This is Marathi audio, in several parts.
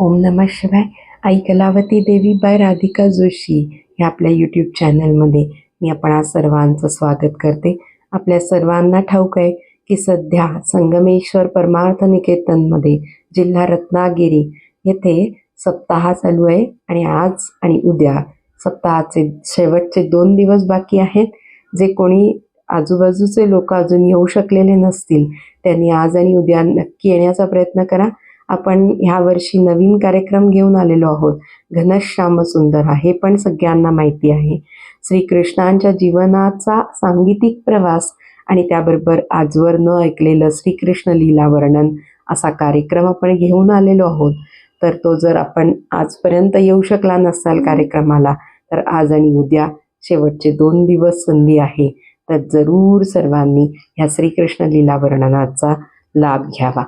ओम नमः शिवाय. आई कलावती देवी बाय राधिका जोशी ह्या आपल्या यूट्यूब चॅनलमध्ये मी आपण आज सर्वांचं स्वागत करते. आपल्या सर्वांना ठाऊक आहे की सध्या संगमेश्वर परमार्थ निकेतनमध्ये जिल्हा रत्नागिरी येथे सप्ताह चालू आहे आणि आज आणि उद्या सप्ताहाचे शेवटचे दोन दिवस बाकी आहेत. जे कोणी आजूबाजूचे लोक अजून येऊ शकलेले नसतील त्यांनी आज आणि उद्या नक्की येण्याचा प्रयत्न करा. आपण ह्या वर्षी नवीन कार्यक्रम घेऊन आलेलो आहोत. घनश्याम सुंदर हे पण सगळ्यांना माहिती आहे. श्रीकृष्णांच्या जीवनाचा सांगीतिक प्रवास आणि त्याबरोबर आजवर न ऐकलेलं श्रीकृष्ण लीला वर्णन असा कार्यक्रम आपण घेऊन आलेलो आहोत. तर तो जर आपण आजपर्यंत येऊ शकला नसाल कार्यक्रमाला तर आज आणि उद्या शेवटचे दोन दिवस संधी आहे. तर जरूर सर्वांनी ह्या श्रीकृष्ण लीला वर्णनाचा लाभ घ्यावा.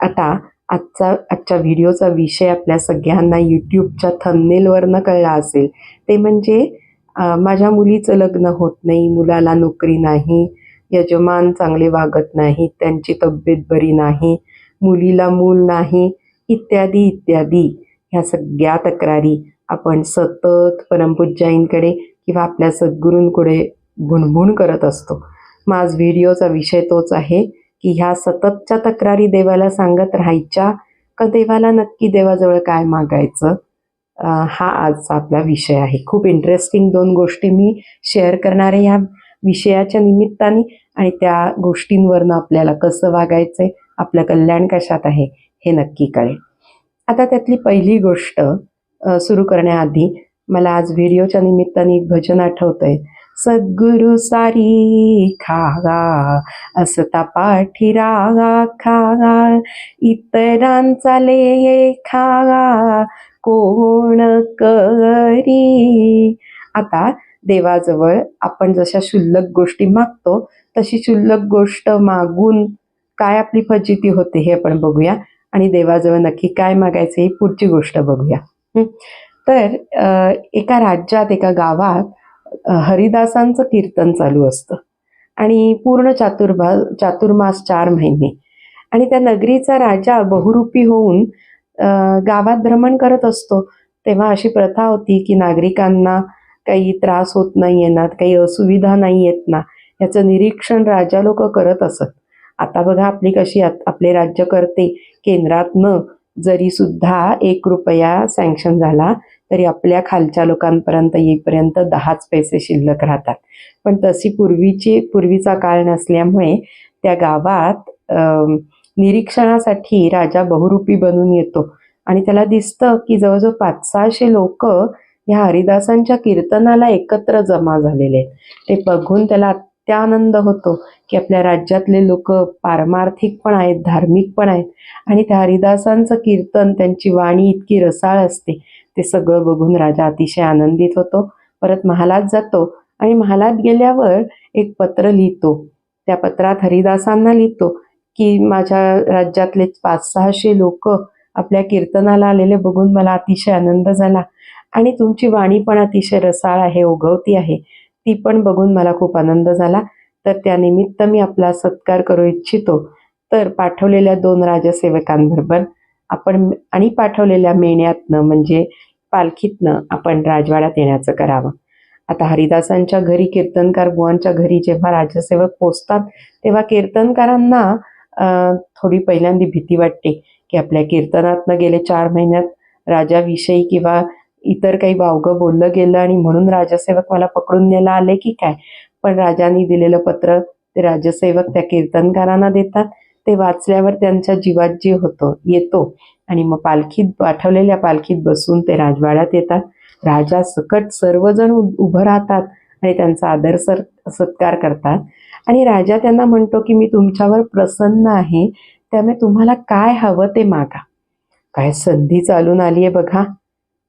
आता आजचा आजच्या व्हिडिओचा विषय आपल्या सगळ्यांना यूट्यूबच्या थंबनेलवरनं कळला असेल. ते म्हणजे माझ्या मुलीचं लग्न होत नाही मुलाला नोकरी नाही यजमान चांगले वागत नाही त्यांची तब्येत बरी नाही मुलीला मूल नाही इत्यादी इत्यादी. ह्या सगळ्या तक्रारी आपण सतत परमपूज्याईंकडे किंवा आपल्या सद्गुरूंकडे भुणभुण करत असतो. माझ व्हिडिओचा विषय तोच आहे. की ह्या सततच्या तक्रारी देवाला सांगत राहायच्या का देवाला नक्की देवाजवळ काय मागायचं? हा आजचा आपला विषय आहे. खूप इंटरेस्टिंग दोन गोष्टी मी शेअर करणार आहे ह्या विषयाच्या निमित्ताने आणि त्या गोष्टींवरनं आपल्याला कसं वागायचंय आपलं कल्याण कशात आहे हे नक्की कळेल. आता त्यातली पहिली गोष्ट सुरू करण्याआधी मला आज व्हिडिओच्या निमित्ताने एक भजन आठवतंय. सद्गुरु सारी खागा असता पाठी रागा खागा. इतरांचा ले खागा कोण करी? आता देवाजवळ आपण जशा शुल्लक गोष्टी मागतो तशी शुल्लक गोष्ट मागून काय आपली फजिती होते हे आपण बघूया. आणि देवाजवळ नक्की काय मागायचं ही पुढची गोष्ट बघूया. तर एका राज्यात एका गावात हरिदासांचं कीर्तन चालू असतं. आणि पूर्ण चातुर्भा चातुर्मास चार महिने. आणि त्या नगरीचा राजा बहुरूपी होऊन गावात भ्रमण करत असतो. तेव्हा अशी प्रथा होती की नागरिकांना काही त्रास होत नाही येणार काही असुविधा नाही येत ना याचं निरीक्षण राजा लोक करत असत. आता बघा आपली कशी आपले राज्यकर्ते केंद्रातनं जरी सुद्धा एक रुपया सँक्शन झाला तरी आपल्या खालच्या लोकांपर्यंत येईपर्यंत दहाच पैसे शिल्लक राहतात. पण तशी पूर्वीची पूर्वीचा काळ नसल्यामुळे त्या गावात निरीक्षणासाठी राजा बहुरूपी बनून येतो. आणि त्याला दिसतं की जवळजवळ पाच सहाशे लोक ह्या हरिदासांच्या कीर्तनाला एकत्र जमा झालेले आहेत. ते बघून त्याला अत्यानंद होतो की आपल्या राज्यातले लोक पारमार्थिक पण आहेत धार्मिक पण आहेत. आणि त्या हरिदासांचं कीर्तन त्यांची वाणी इतकी रसाळ असते. ते सगळं बघून राजा अतिशय आनंदित होतो. परत महालात जातो आणि महालात गेल्यावर एक पत्र लिहितो. त्या पत्रात हरिदासांना लिहितो की माझ्या राज्यातले पाच सहाशे लोक आपल्या कीर्तनाला आलेले बघून मला अतिशय आनंद झाला. आणि तुमची वाणी पण अतिशय रसाळ आहे ओघवती आहे. ती पण बघून मला खूप आनंद झाला. तर त्यानिमित्त मी आपला सत्कार करू इच्छितो. तर पाठवलेल्या दोन राजसेवकांबरोबर आपण आणि पाठवलेल्या मेण्यातनं म्हणजे पालखीतनं आपण राजवाड्यात येण्याचं करावं. आता हरिदासांच्या घरी कीर्तनकार बुवांच्या घरी जेव्हा राजसेवक पोचतात तेव्हा कीर्तनकारांना थोडी पहिल्यांदी भीती वाटते की आपल्या कीर्तनातनं गेले चार महिन्यात राजाविषयी किंवा इतर काही वावगं बोललं गेलं आणि म्हणून राजसेवक मला पकडून न्यायला आले की काय? पण राजांनी दिलेलं पत्र ते राजसेवक त्या कीर्तनकारांना देतात. ते वाचल्यावर त्यांच्या जीवात जे होतं येतो. आणि मग पालखीत पाठवलेल्या पालखीत बसून ते राजवाड्यात येतात. राजा सकट सर्वजण उ- उभं राहतात आणि त्यांचा आदर सर सत्कार करतात. आणि राजा त्यांना म्हणतो की मी तुमच्यावर प्रसन्न आहे. त्यामुळे तुम्हाला काय हवं ते मागा. काय संधी चालून आली आहे बघा.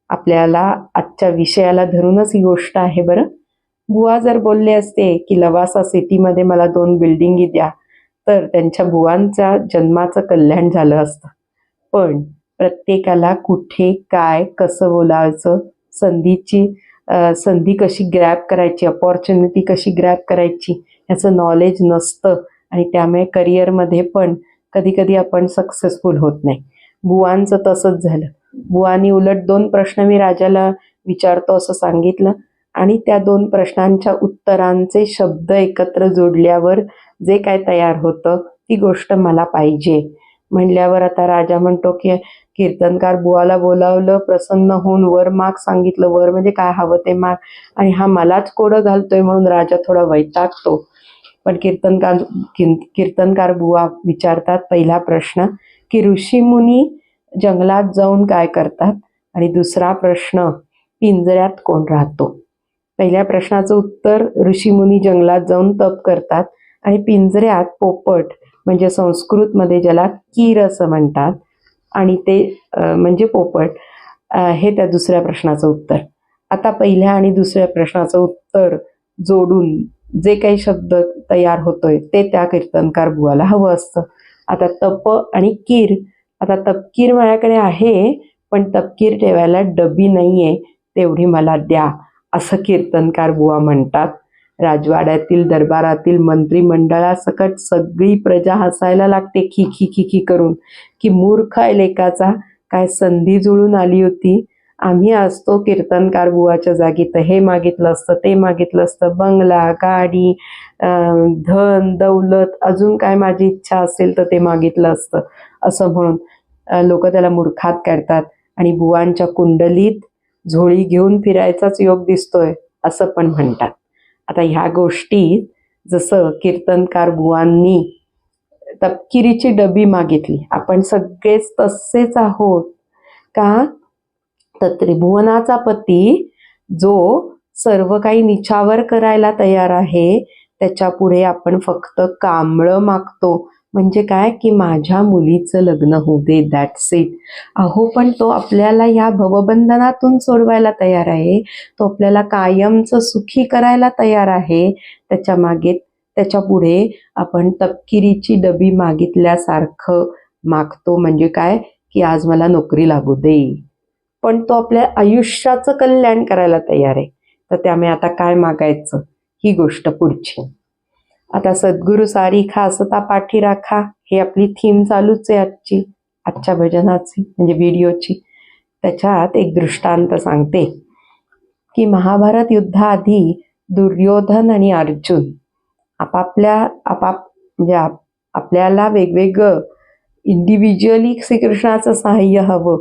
आपल्याला आजच्या विषयाला धरूनच ही गोष्ट आहे बरं. बुवा जर बोलले असते की लवासा सिटीमध्ये मला दोन बिल्डिंगी द्या. तर त्यांच्या बुवांचा जन्माचं कल्याण झालं असतं. पण प्रत्येकाला कुठे काय कसं बोलायचं संधीची संधी कशी ग्रॅप करायची अपॉर्च्युनिटी कशी ग्रॅप करायची ह्याचं नॉलेज नसतं. आणि त्यामुळे करिअरमध्ये पण कधीकधी आपण सक्सेसफुल होत नाही. बुवांचं तसंच झालं. बुवानी उलट दोन प्रश्न मी राजाला विचारतो असं सांगितलं. आणि त्या दोन प्रश्नांच्या उत्तरांचे शब्द एकत्र जोडल्यावर जे काय तयार होतं ती गोष्ट मला पाहिजे. म्हणल्यावर आता राजा म्हणतो की कीर्तनकार बुवाला बोलावलं प्रसन्न होऊन वर माग सांगितलं. वर म्हणजे काय हवं ते माग. आणि हा मलाच कोडं घालतोय म्हणून राजा थोडा वैतागतो. पण कीर्तनकार कीर्तनकार बुवा विचारतात पहिला प्रश्न की ऋषीमुनी जंगलात जाऊन काय करतात? आणि दुसरा प्रश्न पिंजऱ्यात कोण राहतो? पहिल्या प्रश्नाचं उत्तर ऋषीमुनी जंगलात जाऊन तप करतात आणि पिंजऱ्यात पोपट म्हणजे संस्कृतमध्ये ज्याला कीर असं म्हणतात आणि ते म्हणजे पोपट हे त्या दुसऱ्या प्रश्नाचं उत्तर. आता पहिल्या आणि दुसऱ्या प्रश्नाचं उत्तर जोडून जे काही शब्द तयार होतोय ते त्या कीर्तनकार बुवाला हवं असतं. आता तप आणि कीर आता तपकीर माझ्याकडे आहे पण तपकीर ठेवायला डबी नाहीये तेवढी मला द्या. असं कीर्तनकार बुवा म्हणतात. राजवाड्यातील दरबारातील मंत्रिमंडळासकट सगळी प्रजा हसायला लागते खी खी खी खी करून. की मूर्ख आहे काय संधी जुळून आली होती. आम्ही असतो कीर्तनकार बुवाच्या जागी तर हे मागितलं असतं ते मागितलं असतं. बंगला गाडी धन दौलत अजून काय माझी इच्छा असेल तर ते मागितलं असतं. असं म्हणून लोक त्याला मूर्खात काढतात आणि बुवांच्या कुंडलीत झोळी घेऊन फिरायचाच योग दिसतोय असं पण म्हणतात. आता ह्या गोष्टी जसं कीर्तनकार बुवांनी तपकिरीची डबी मागितली आपण सगळेच तसेच आहोत. का? तर त्रिभुवनाचा पती जो सर्व काही निछावर करायला तयार आहे त्याच्या पुढे आपण फक्त कांबळं मागतो. म्हणजे काय? की माझ्या मुलीचं लग्न होऊ दे दॅट्स इट अहो पण तो आपल्याला या भवबंधनातून सोडवायला तयार आहे. तो आपल्याला कायमचं सुखी करायला तयार आहे. त्याच्यामागे त्याच्या पुढे आपण तपकिरीची डबी मागितल्यासारखं मागतो. म्हणजे काय? की आज मला नोकरी लागू दे. पण तो आपल्या आयुष्याचं कल्याण करायला तयार आहे. तर त्यामुळे आता काय मागायचं? ही गोष्ट पुढची. आता सद्गुरु सारी खासता पाठी राखा. हे आपली थीम चालूच आहे आजची आजच्या भजनाची म्हणजे व्हिडिओची. त्याच्यात एक दृष्टांत सांगते की महाभारत युद्धाआधी दुर्योधन आणि अर्जुन आपापल्या आपाप म्हणजे आप आपल्याला वेगवेगळं इंडिव्हिज्युअली श्रीकृष्णाचं सहाय्य हवं.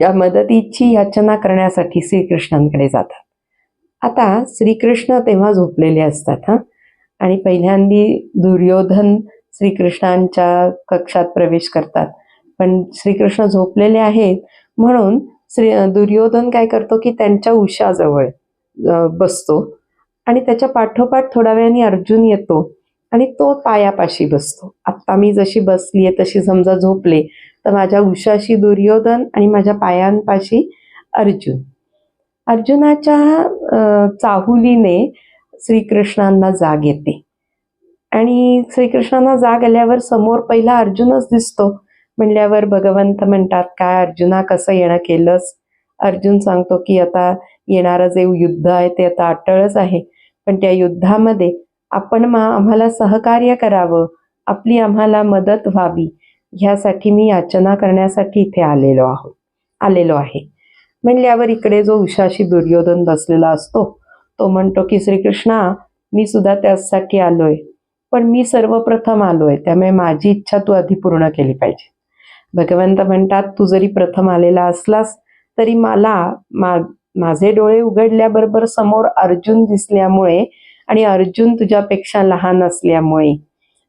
या मदतीची याचना करण्यासाठी श्रीकृष्णांकडे जातात. आता श्रीकृष्ण तेव्हा झोपलेले असतात हां. आणि पहिल्यांदी दुर्योधन श्रीकृष्णांच्या कक्षात प्रवेश करतात. पण श्रीकृष्ण झोपलेले आहेत. म्हणून श्री दुर्योधन काय करतो की त्यांच्या उशाजवळ बसतो. आणि त्याच्या पाठोपाठ थोड्या वेळाने अर्जुन येतो आणि तो पायापाशी बसतो. आत्ता मी जशी बसली आहे तशी समजा झोपले तर माझ्या उशाशी दुर्योधन आणि माझ्या पायांपाशी अर्जुन. अर्जुनाच्या चाहुलीने श्रीकृष्णांना जाग येते. आणि श्रीकृष्णांना जाग आल्यावर समोर पहिला अर्जुनच दिसतो. म्हणल्यावर भगवंत म्हणतात काय अर्जुना कसं येणं केलंस? अर्जुन सांगतो की आता येणारं जे युद्ध आहे ते आता अटळच आहे. पण त्या युद्धामध्ये आपण मा आम्हाला सहकार्य करावं. आपली आम्हाला मदत व्हावी. ह्यासाठी मी याचना करण्यासाठी इथे आलेलो आहोत आलेलो आहे. म्हणल्यावर इकडे जो उषाशी दुर्योधन बसलेला असतो तो म्हणतो की श्रीकृष्णा मी सुद्धा त्यासाठी आलोय. पण मी सर्वप्रथम आलोय. त्यामुळे माझी इच्छा तू आधी पूर्ण केली पाहिजे. भगवंत म्हणतात तू जरी प्रथम आलेला असलास तरी मला मा माझे डोळे उघडल्याबरोबर समोर अर्जुन दिसल्यामुळे आणि अर्जुन तुझ्यापेक्षा लहान असल्यामुळे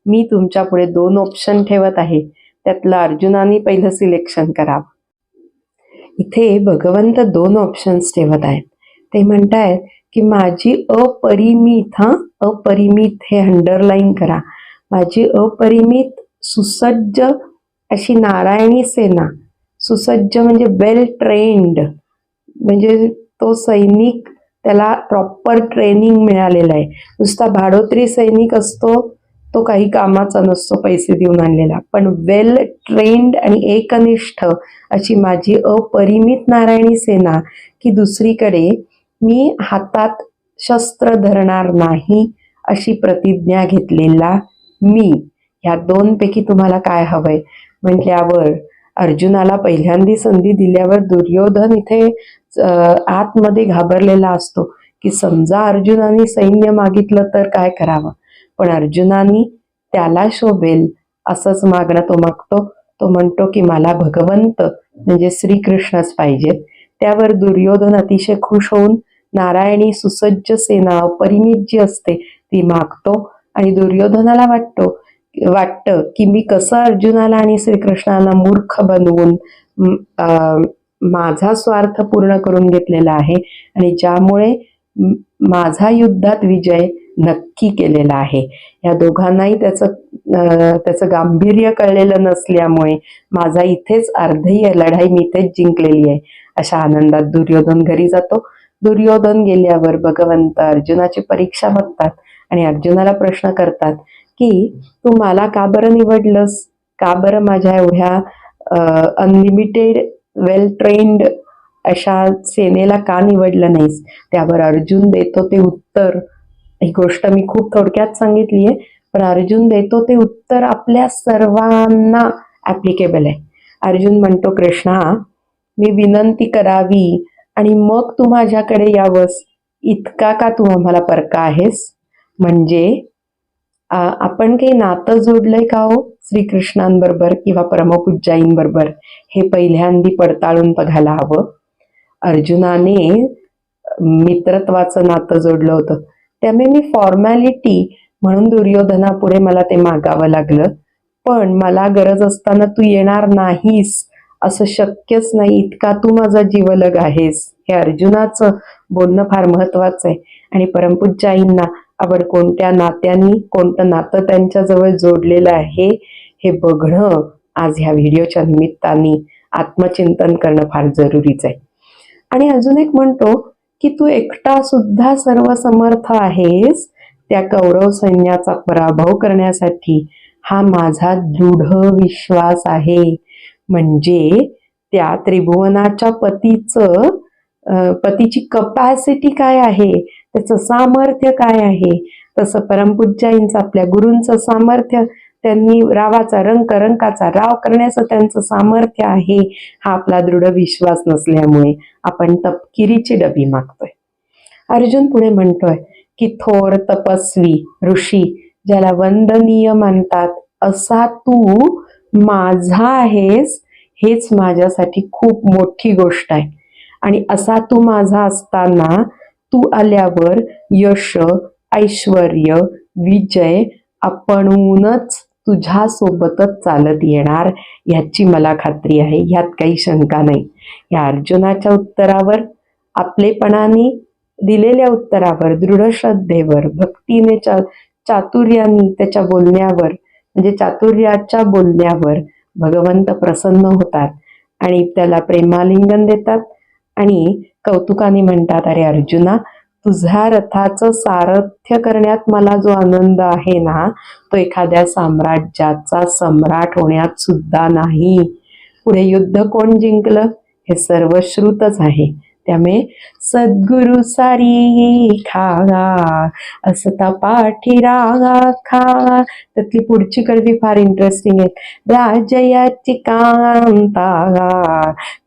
मी तुमच्यापुढे दोन ऑप्शन ठेवत आहे. त्यातलं अर्जुनाने पहिलं सिलेक्शन करावं. इथे भगवंत दोन ऑप्शन्स ठेवत आहेत. ते म्हणतायत की माझी अपरिमित हां? अपरिमित हे अंडरलाईन करा. माझी अपरिमित सुसज्ज अशी नारायणी सेना. सुसज्ज म्हणजे वेल ट्रेंड म्हणजे तो सैनिक त्याला प्रॉपर ट्रेनिंग मिळालेलं आहे. नुसता भाडोत्री सैनिक असतो तो काही कामाचा नसतो पैसे देऊन आणलेला. पण वेल ट्रेंड आणि एकनिष्ठ अशी माझी अपरिमित नारायणी सेना की दुसरीकडे मी हातात शस्त्र धरणार नाही अशी प्रतिज्ञा घेतलेला मी. ह्या दोन पैकी तुम्हाला काय हवंय? म्हटल्यावर अर्जुनाला पहिल्यांदी संधी दिल्यावर दुर्योधन इथे आतमध्ये घाबरलेला असतो की समजा अर्जुनाने सैन्य मागितलं तर काय करावं? पण अर्जुनानी त्याला शोभेल असंच मागणं तो मागतो. तो म्हणतो की मला भगवंत म्हणजे श्रीकृष्णच पाहिजेत. त्यावर दुर्योधन अतिशय खुश होऊन नारायणी सुसज्ज सेना अपरिमित जी असते ती मागतो आणि दुर्योधनाला वाटतो वाटतं की मी कसं अर्जुनाला आणि श्रीकृष्णाला मूर्ख बनवून माझा स्वार्थ पूर्ण करून घेतलेला आहे आणि ज्यामुळे माझा युद्धात विजय नक्की केलेला आहे. या दोघांनाही त्याचं त्याचं गांभीर्य कळलेलं नसल्यामुळे माझा इथेच अर्धी लढाई मी इथेच जिंकलेली आहे अशा आनंदात दुर्योधन घरी जातो. दुर्योधन गेल्यावर भगवंत अर्जुनाची परीक्षा बघतात आणि अर्जुनाला प्रश्न करतात की तू मला का बरं निवडलंस? का बरं माझ्या एवढ्या अनलिमिटेड वेल ट्रेन्ड अशा सेनेला का निवडलं नाहीस? त्यावर अर्जुन देतो ते उत्तर. ही गोष्ट मी खूप थोडक्यात सांगितली आहे पण अर्जुन देतो ते उत्तर आपल्या सर्वांना ऍप्लिकेबल आहे. अर्जुन म्हणतो कृष्णा मी विनंती करावी आणि मग तू माझ्याकडे यावंस. इतका का तू आम्हाला परका आहेस? म्हणजे आपण काही नातं जोडलंय का हो? श्रीकृष्णांबरोबर किंवा परमपूज्याईंबरोबर? हे पहिल्यांदी पडताळून बघायला हवं. अर्जुनाने मित्रत्वाचं नातं जोडलं होतं. त्यामुळे मी फॉर्मॅलिटी म्हणून दुर्योधनापुढे मला ते मागावं लागलं. पण मला गरज असताना तू येणार नाहीस. असं शक्यच नाही. इतका तू माझा जीवलग आहेस. हे अर्जुनाचं बोलणं फार महत्वाचं आहे. आणि परमपूज्य आईंना आपण कोणत्या नात्यांनी कोणतं नातं त्यांच्याजवळ जोडलेलं आहे हे बघणं आज ह्या व्हिडिओच्या निमित्ताने आत्मचिंतन करणं फार जरुरीच आहे. आणि अजून एक म्हणतो की तू एकटा सुद्धा सर्व समर्थ आहेस. त्या कौरव सैन्याचा पराभव करण्यासाठी हा माझा दृढ विश्वास आहे. म्हणजे त्या त्रिभुवनाच्या पतीचं पतीची कपॅसिटी काय आहे? त्याचं सामर्थ्य काय आहे? तसं परमपूज्याईंचं आपल्या गुरूंचं सामर्थ्य त्यांनी रावाचा रंक रंकाचा राव करण्याचं त्यांचं सामर्थ्य आहे हा आपला दृढ विश्वास नसल्यामुळे आपण तपकिरीची डबी मागतोय. अर्जुन पुढे म्हणतोय की थोर तपस्वी ऋषी ज्याला वंदनीय मानतात असा तू माझा आहेस हेच माझ्यासाठी खूप मोठी गोष्ट आहे. आणि असा तू माझा असताना तू आल्यावर यश ऐश्वर विजय आपणूनच तुझ्या सोबतच चालत येणार ह्याची मला खात्री आहे. ह्यात काही शंका नाही. या अर्जुनाच्या उत्तरावर आपलेपणाने दिलेल्या उत्तरावर दृढ श्रद्धेवर भक्तीने चा चातुर्याने त्याच्या बोलण्यावर म्हणजे चातुर्याच्या बोलण्यावर भगवंत प्रसन्न होतात आणि त्याला प्रेमालिंगन देतात. आणि कौतुकाने म्हणतात अरे अर्जुना तुझ्या रथाचं सारथ्य करण्यात मला जो आनंद आहे ना तो एखाद्या साम्राज्याचा सम्राट होण्यात सुद्धा नाही. पुढे युद्ध कोण जिंकलं? हे सर्व श्रुतच आहे. त्यामुळे सद्गुरु सारी खागा असता पाठी रागा खा. त्यातली पुढची कडवी फार इंटरेस्टिंग आहे राजयाची कांतागा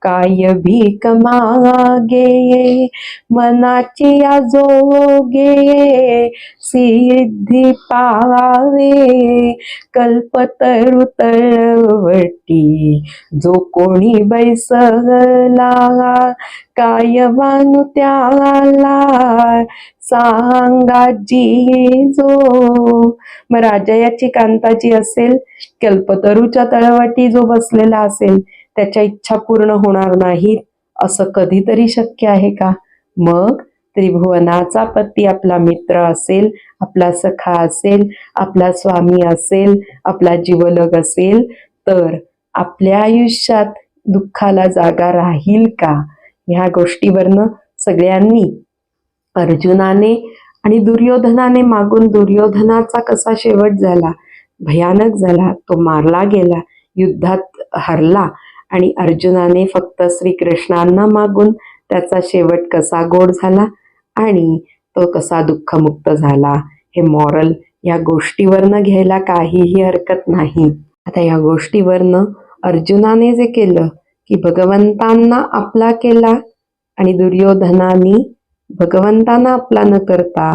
काय भीक मागे मनाची आजोगे सिद्धी पावे कल्पतरु तळवटी जो कोणी बैसला काय बानू त्याला सांगाजी जो मग राजयाची कांताजी असेल कल्पतरूच्या तळवटी जो बसलेला असेल त्याच्या इच्छा पूर्ण होणार नाहीत असं कधीतरी शक्य आहे का? मग त्रिभुवनाचा पती आपला मित्र असेल आपला सखा असेल आपला स्वामी असेल आपला जीवलग असेल तर आपल्या आयुष्यात दुःखाला जागा राहील का? ह्या गोष्टीवरनं सगळ्यांनी अर्जुनाने आणि दुर्योधनाने मागून दुर्योधनाचा कसा शेवट झाला? भयानक झाला. तो मारला गेला. युद्धात हरला आणि अर्जुनाने फक्त श्रीकृष्णांना मागून त्याचा शेवट कसा गोड झाला आणि तो कसा दुःखमुक्त झाला? हे मॉरल या गोष्टीवरनं घ्यायला काहीही हरकत नाही. आता या गोष्टीवरनं अर्जुनाने जे केलं की भगवंतांना आपला केला आणि दुर्योधनानी भगवंतांना आपला न करता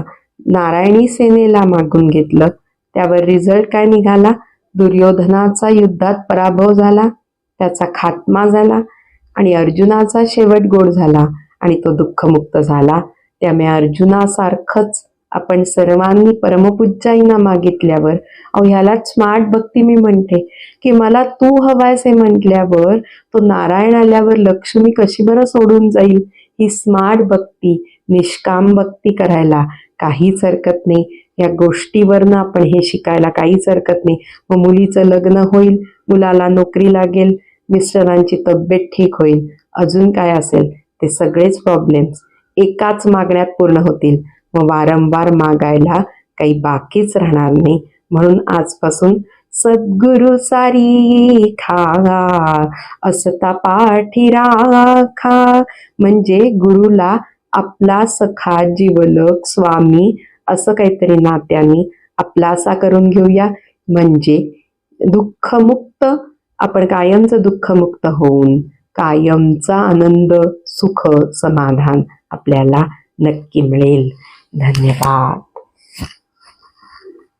नारायणी सेनेला मागून घेतलं. त्यावर रिझल्ट काय निघाला? दुर्योधनाचा युद्धात पराभव झाला त्याचा खात्मा झाला आणि अर्जुनाचा शेवट गोड झाला आणि तो दुःखमुक्त झाला. त्यामुळे अर्जुनासारखंच आपण सर्वांनी परमपूज्याईंना मागितल्यावर अहो ह्याला स्मार्ट भक्ती मी म्हणते की मला तू हवायस हे म्हटल्यावर तो नारायण आल्यावर लक्ष्मी कशी बरं सोडून जाईल? ही स्मार्ट भक्ती निष्काम भक्ती करायला काहीच हरकत नाही. या गोष्टीवरनं आपण हे शिकायला काहीच हरकत नाही. मग मुलीचं लग्न होईल मुलाला नोकरी लागेल मिस्टरांची तब्येत ठीक होईल. अजून काय असेल? ते सगळेच प्रॉब्लेम्स एकाच मागण्यात पूर्ण होतील. व वारंवार मागायला काही बाकीच राहणार नाही. म्हणून आजपासून सद्गुरु सारी खा असता पाठी राखा. म्हणजे गुरुला आपला सखा जीवलक स्वामी असं काहीतरी नात्याने आपलासा करून घेऊया. म्हणजे दुःखमुक्त आपण कायमचं दुःखमुक्त होऊन कायमचा आनंद सुख समाधान आपल्याला नक्की मिळेल. 那你吧。